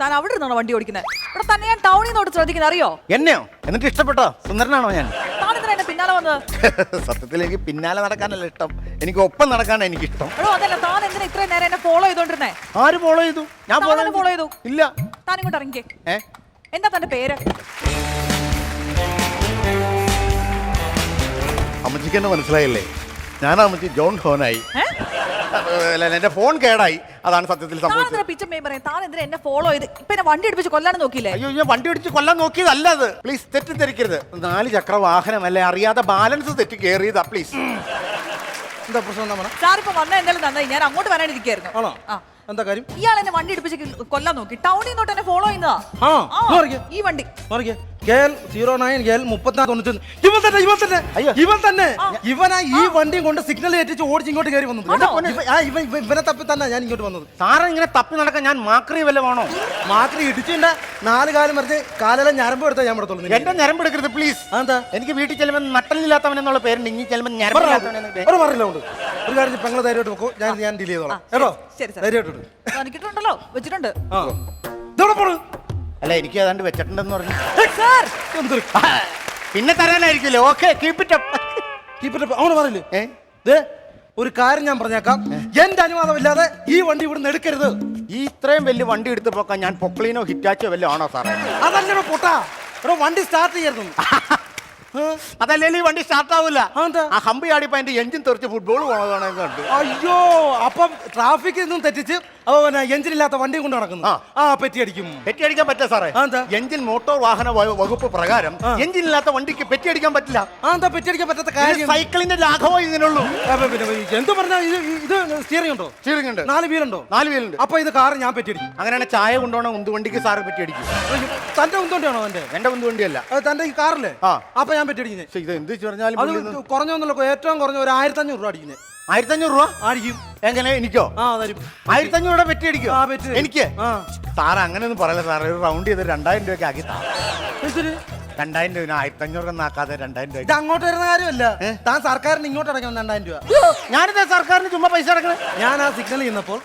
താൻ അവിടെ നിന്നാണ് വണ്ടി ഓടിക്കുന്നത് ഇവിടെ തന്നെ ഞാൻ ടൗണിൽ നിന്ന് ശ്രദ്ധിക്കുന്നത് അറിയോ? എന്നെയോ? എന്നിട്ട് ഇഷ്ടപ്പെട്ടോ? സുന്ദരനാണോ ഞാൻ? താൻ എന്തിനാ എന്നെ പിന്നാലെ വന്നത്? സത്യത്തിൽ എനിക്ക് പിന്നാലെ നടക്കാനല്ല ഇഷ്ടം. എനിക്ക് ഒപ്പം നടക്കാനാണ് എനിക്ക് ഇഷ്ടം എടോ അതല്ല താൻ എന്തിനാ ഇത്രയും നേരം എന്നെ ഫോളോ ചെയ്തോണ്ടിരുന്നേ? ആര് ഫോളോ ചെയ്തു? ഞാൻ താൻ തന്നെ follow ചെയ്തു. ഇല്ല. താൻ ഇങ്ങോട്ട് ഇറങ്ങിക്കേ. ഏ? എന്താ തന്റെ പേര്? അമ്മച്ചിക്ക് എന്നെ മനസ്സിലായില്ലേ? ഞാൻ അമ്മച്ചി ജോൺ ഹോനായി. ഏ? എന്റെ ഫോൺ കേടായി. അതാണ് സത്യത്തിൽ സംഭവിച്ചത്. പിച്ചമ്മയും പറയും താൻ എന്തിനാ എന്നെ ഫോളോ ചെയ്ത്? ഇപ്പൊ എന്നെ വണ്ടി അടിപ്പിച്ച് കൊല്ലാനും നോക്കിയില്ലേ? അയ്യോ ഞാൻ വണ്ടി ഇടിച്ച് കൊല്ലാൻ നോക്കിയതല്ല അത്. പ്ലീസ് തെറ്റിദ്ധരിക്കരുത്. നാല് ചക്ര വാഹനമല്ലേ? അറിയാതെ ബാലൻസ് തെറ്റി കയറിയതാ പ്ലീസ് എന്താ പ്രശ്നം? മോനെ? സാർ ഇപ്പൊ വന്ന എന്തായാലും നന്നായി. ഞാൻ അങ്ങോട്ട് വരാനിരിക്കായിരുന്നു. ആണോ? ആ. എന്താ കാര്യം? ഇയാൾ എന്നെ വണ്ടി എടുപ്പിച്ച് കൊല്ലാൻ നോക്കി. ടൗണിൽ നിന്നോട്ട് എന്നെ ഫോളോ ചെയ്യുന്നതാ. ആ ആ, 09 KL 34 തൊണ്ണൂറ്റൊന്ന്. ഇവൻ തന്നെ ഇവൻ തന്നെ ഇവൻ തന്നെ. ഇവനാ ഈ വണ്ടിയും കൊണ്ട് സിഗ്നൽ ഏറ്റിച്ച് ഓടിച്ച് ഇങ്ങോട്ട് കയറി വന്നത്. ആണോ? ഇവ- ആ, ഇവൻ- ഇവനെ തപ്പി തന്നെ ഞാൻ ഇങ്ങോട്ട് വന്നത്. സാറ് ഇങ്ങനെ തപ്പി നടക്കാൻ ഞാൻ മാക്രി വല്ല വേണോ? മാത്രം ഇടിച്ചിണ്ട നാല് കാലം മറിച്ച് കാലെല്ലാം ഞരമ്പ് എടുത്താൽ ഞാൻ ഇവിടെ എന്റെ ഞരമ്പെടുക്കരുത് പ്ലീസ് എന്താ എനിക്ക് വീട്ടിൽ ചെല്ലുമ്പോൾ നട്ടലില്ലാത്തവൻ എന്നുള്ള പേരുണ്ട്. ഇനി ചെല്ലുമ്പോൾ ഞരമ്പില്ലാത്തവൻ എന്ന പേര്. ഒരു പറയില്ല ഉണ്ട് ഒരു കാര്യം പെങ്ങളെ ധൈര്യമായിട്ട് വെക്കൂ ഞാൻ ഞാൻ ഡീൽ ചെയ്തോളാം. കേട്ടോ? ശരി, സർ. ധൈര്യമായിട്ട് വെച്ചിട്ടുണ്ട്. ആ. ഇതെവിടെ പോണ്? അല്ല എനിക്ക് ഏതാണ്ട് വെച്ചിട്ടുണ്ടെന്ന് പറഞ്ഞു. സാർ! എന്തൊരു ആ, പിന്നെ തരാനായിരിക്കില്ലേ ഓക്കെ കീപ് ഇറ്റ് അപ്പ് കീപ്പിട്ട് അവന് പറയില്ലേ? ഏ? ദേ ഒരു കാര്യം ഞാൻ പറഞ്ഞേക്കാം. എന്റെ അനുവാദമില്ലാതെ ഈ വണ്ടി ഇവിടുന്ന് എടുക്കരുത്. ഈ ഇത്രയും വലിയ വണ്ടി എടുത്ത് പോക്കാൻ ഞാൻ പൊക്ലീനോ ഹിറ്റാച്ചോ വല്ലതും ആണോ സാറേ? അതല്ലേ പൊട്ടാ. വണ്ടി സ്റ്റാർട്ട് ചെയ്യരുത് അതല്ലേ ഈ വണ്ടി സ്റ്റാർട്ട് ആവില്ല? ആ ഹമ്പി ആടിപ്പോ എന്റെ എഞ്ചിൻ തെറിച്ച് ഫുട്ബോൾ പോണതാണ് കണ്ടു. അയ്യോ അപ്പം ട്രാഫിക്കിൽ നിന്നും തെറ്റിച്ച് അപ്പൊ പിന്നെ എഞ്ചിൻ ഇല്ലാത്ത വണ്ടിയും കൊണ്ട് നടക്കുന്നു. ആ. ആ പെറ്റി അടിക്കും പെറ്റി അടിക്കാൻ പറ്റില്ല സാറേ. അതെന്താ? എഞ്ചിൻ മോട്ടോർ വാഹന വ- വകുപ്പ് പ്രകാരം എഞ്ചിൻ ഇല്ലാത്ത വണ്ടിക്ക് പെറ്റി അടിക്കാൻ പറ്റില്ല. ആ എന്താ പെറ്റി അടിക്കാൻ പറ്റാത്ത ഇത് കാര്യം? സൈക്കിളിന്റെ ലാഘവം ഇതിനുള്ളൂ അപ്പൊ പിന്നെ എന്ത് പറഞ്ഞാ ഇത് ഇത് സ്റ്റിയറിംഗ് ഉണ്ടോ? സ്റ്റീറിംഗ് ഉണ്ട്. നാല് വീലുണ്ടോ? നാല് വീലുണ്ട്. അപ്പൊ ഇത് കാറ് ഞാൻ പെറ്റി അടിക്കും അങ്ങനെയാണ് ചായ കൊണ്ടുപോകണ? ഉന്തുവണ്ടിക്ക് സാറ് പെറ്റി അടിക്കും അയ്യോ, തന്റെ ഉന്തോണ്ടിയാണോ എന്റെ എന്റെ ഉന്തുവണ്ടിയല്ല. തന്റെ ഈ കാറില്ലേ? ആ. അപ്പൊ ഞാൻ പെറ്റി അടിക്കുന്നത് പക്ഷെ ഇത് എന്ത് പറഞ്ഞാലും അത് ഏറ്റവും കുറഞ്ഞ ഒരു ആയിരത്തി അഞ്ഞൂറ് രൂപ അടിക്കുന്നത് ആയിരത്തി അഞ്ഞൂറ് രൂപ? ആയിരിക്കും. എങ്ങനെ? എനിക്കോ? ആ തരും. ആയിരത്തി രൂപ പെറ്റി അടിക്കോ ആ, പെറ്റി. എനിക്ക്? ആ. അങ്ങനെ അങ്ങനെയൊന്നും പറയല്ല സാറേ. ഒരു റൗണ്ട് ചെയ്ത് രണ്ടായിരം രൂപയ്ക്ക് ആക്കി താ. എന്തിന്? രണ്ടായിരം രൂപ ആയിരത്തഞ്ഞൂറ് ഒന്നും ആക്കാതെ രണ്ടായിരം ഇത് അങ്ങോട്ട് വരുന്ന കാര്യമല്ല. താൻ സർക്കാരിന് ഇങ്ങോട്ട് അടയ്ക്കണം രണ്ടായിരം രൂപ. ഞാനിത് സർക്കാരിന് ചുമ്മാ പൈസ അടക്കണേ ഞാൻ ആ സിഗ്നൽ ചെയ്യുന്നപ്പോൾ.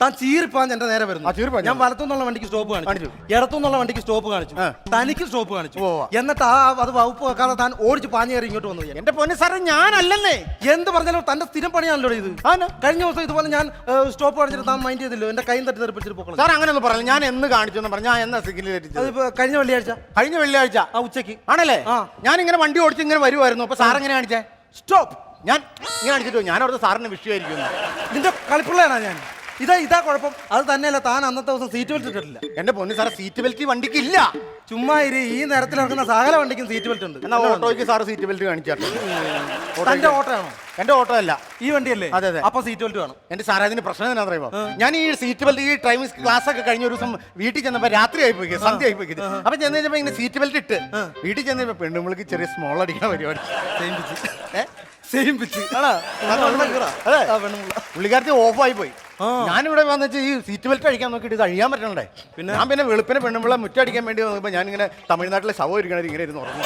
താൻ ചീറിപ്പാൻ എന്റെ നേരെ വരുന്നു. ആ, ചീറിപ്പാഞ്ഞു. ഞാൻ വലത്തുനിന്നുള്ള വണ്ടിക്ക് സ്റ്റോപ്പ് കാണിച്ചു. ഇടത്തുനിന്നുള്ള വണ്ടിക്ക് സ്റ്റോപ്പ് കാണിച്ചു. തനിക്ക് സ്റ്റോപ്പ് കാണിച്ചു. ഉവ്വ്. എന്നിട്ട് ആ അത് വകുപ്പ് വെക്കാതെ താൻ ഓടിച്ച് പാഞ്ഞേറി കയറി ഇങ്ങോട്ട് വന്നു ഞാൻ. എന്റെ പൊന്ന് സാറേ ഞാനല്ലെന്നേ. എന്ത് പറഞ്ഞാലും തന്റെ സ്ഥിരം പണിയാണല്ലോ ഇത്. ആണോ? കഴിഞ്ഞ ദിവസം ഇതുപോലെ ഞാൻ സ്റ്റോപ്പ് കാണിച്ചിട്ട് താൻ മൈൻഡ് ചെയ്തില്ലോ എന്റെ കൈ തട്ടി തെറിപ്പിച്ചിട്ട് പോകണം സാർ അങ്ങനെ ഒന്നും പറയില്ല. ഞാൻ എന്ന് കാണിച്ചു എന്ന് പറഞ്ഞു ഞാൻ എന്നാ സിഗ്നൽ തെറ്റിച്ചത്? അതിപ്പോ കഴിഞ്ഞ വെള്ളിയാഴ്ച. കഴിഞ്ഞ വെള്ളിയാഴ്ച? ആ ഉച്ചയ്ക്ക്. ആണല്ലേ? ആ. ഞാൻ ഇങ്ങനെ വണ്ടി ഓടിച്ച് ഇങ്ങനെ വരുമായിരുന്നു അപ്പൊ സാർ എങ്ങനെ കാണിച്ചേ? സ്റ്റോപ്പ്. ഞാൻ ഇങ്ങനെ കാണിച്ചിട്ട് ഞാൻ അവിടുത്തെ സാറിന് വിഷയമായിരിക്കും നിന്റെ കളിപ്പിള്ളയാണ് ഞാൻ? ഇതാ ഇതാ കുഴപ്പം. അത് തന്നെയല്ല താൻ അന്നത്തെ ദിവസം സീറ്റ് ബെൽറ്റ് ഇട്ടിട്ടില്ല. എന്റെ പൊന്നു സാറേ സീറ്റ് ബെൽറ്റ് വണ്ടിക്ക് ഇല്ല ചുമ്മാ ഇരി ഈ നേരത്തിൽ ഇറങ്ങുന്ന സകല വണ്ടിക്കും സീറ്റ് ബെൽറ്റ് ഉണ്ട്. എന്നാ ഓട്ടോയ്ക്ക് സാർ സീറ്റ് ബെൽറ്റ് കാണിച്ചാട്ടോ തന്റെ ഓട്ടോ ആണോ എന്റെ ഓട്ടോ അല്ല ഈ വണ്ടിയല്ലേ? അതെ, അതെ. അപ്പൊ സീറ്റ് ബെൽറ്റ് വേണം. എന്റെ സാറേ അതിന് പ്രശ്നം എന്നാ പറയുമോ ഞാൻ ഈ സീറ്റ് ബെൽറ്റ് ഈ ഡ്രൈവിംഗ് ക്ലാസ് ഒക്കെ കഴിഞ്ഞ ഒരു ദിവസം വീട്ടിൽ ചെന്നപ്പോ രാത്രി ആയി പോയി സന്ധ്യ ആയി പോയി അപ്പൊ ചെന്ന് കഴിഞ്ഞപ്പോ ഇങ്ങനെ സീറ്റ് ബെൽറ്റ് ഇട്ട് വീട്ടിൽ ചെന്നപ്പോ പെണ്ണുങ്ങൾക്ക് ചെറിയ സ്മോൾ അടിക്കുന്ന പരിപാടി. സെയിം പിച്ച് പുള്ളിക്കാരത്തി ഓഫായി പോയി ഞാനിവിടെ വന്നിട്ട് ഈ സീറ്റ് ബെൽറ്റ് അടിക്കാൻ നോക്കിയിട്ട് ഇത് അഴിയാൻ പറ്റണ്ടേ പിന്നെ? ഞാൻ പിന്നെ വെളുപ്പിനെ പെണ്ണുമ്പിള്ള മുറ്റടിക്കാൻ വേണ്ടി നോക്കുമ്പോൾ ഞാൻ ഇങ്ങനെ തമിഴ്നാട്ടിലെ ശവം ഇരിക്കണത് ഇങ്ങനെ ഇരുന്ന് ഉറങ്ങും?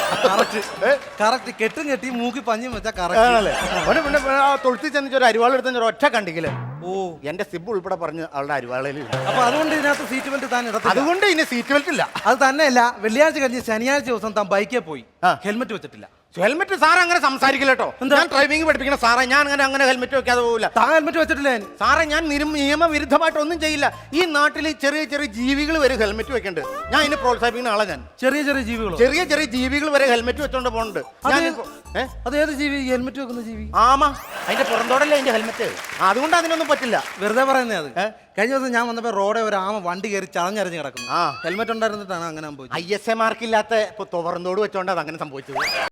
കറക്റ്റ്. കെട്ടും കെട്ടി മൂക്കി പഞ്ഞും വെച്ചാൽ കറക്റ്റ്. അവന് പിന്നെ തൊഴുത്തി ചെന്നിട്ട് ഒരു അരിവാൾ എടുത്ത ഒറ്റ കണ്ടിക്കില്ല ഓ. എന്റെ സിബ് ഉൾപ്പെടെ പറഞ്ഞ് അവളുടെ അരിവാളയിൽ അപ്പൊ അതുകൊണ്ട് ഇതിനകത്ത് സീറ്റ് ബെൽറ്റ് താൻ ഇടത്തില്ല? അതുകൊണ്ട് ഇനി സീറ്റ് ബെൽറ്റ് ഇല്ല. അത് തന്നെയല്ല വെള്ളിയാഴ്ച കഴിഞ്ഞ് ശനിയാഴ്ച ദിവസം താൻ ബൈക്കിൽ പോയി. ഹെൽമെറ്റ് വെച്ചിട്ടില്ല. ഹെൽമെറ്റ് സാർ അങ്ങനെ സംസാരിക്കില്ലട്ടോ ഞാൻ ഡ്രൈവിംഗ് പഠിപ്പിക്കണ സാറേ ഞാൻ അങ്ങനെ അങ്ങനെ ഹെൽമെറ്റ് വെക്കാതെ പോകില്ല താ ഹെൽമെറ്റ് വെച്ചിട്ടില്ല? സാറേ ഞാൻ നിയമവിരുദ്ധമായിട്ട് ഒന്നും ചെയ്യില്ല. ഈ നാട്ടിൽ ചെറിയ ചെറിയ ജീവികൾ വരെ ഹെൽമെറ്റ് വെക്കണ്ട്. ഞാൻ ഇതിനെ പ്രോത്സാഹിപ്പിക്കുന്ന ആളാ ഞാൻ. ചെറിയ ചെറിയ ജീവികൾ ചെറിയ ചെറിയ ജീവികൾ വരെ ഹെൽമെറ്റ് വെച്ചോണ്ട് പോകുന്നുണ്ട് അത് ഏത് ജീവി? ഹെൽമെറ്റ് വെക്കുന്ന ജീവി? ആമാ. അതിന്റെ പുറന്തോടല്ലേ അതിന്റെ ഹെൽമെറ്റ് അതുകൊണ്ട് അതിനൊന്നും പറ്റില്ല. വെറുതെ പറയുന്നത് അത്. കഴിഞ്ഞ ദിവസം ഞാൻ വന്നപ്പോ റോഡെ ഒരു ആമ വണ്ടി കയറി ചളഞ്ഞറിഞ്ഞ് കിടക്കുന്നു. ആ. ഹെൽമെറ്റ് ഉണ്ടായിരുന്നിട്ടാണ് അങ്ങനെ സംഭവിച്ചത്. ഐ എസ് എ മാർക്കില്ലാത്ത തുറന്നോട് വെച്ചോണ്ട് അത് അങ്ങനെ സംഭവിച്ചത്.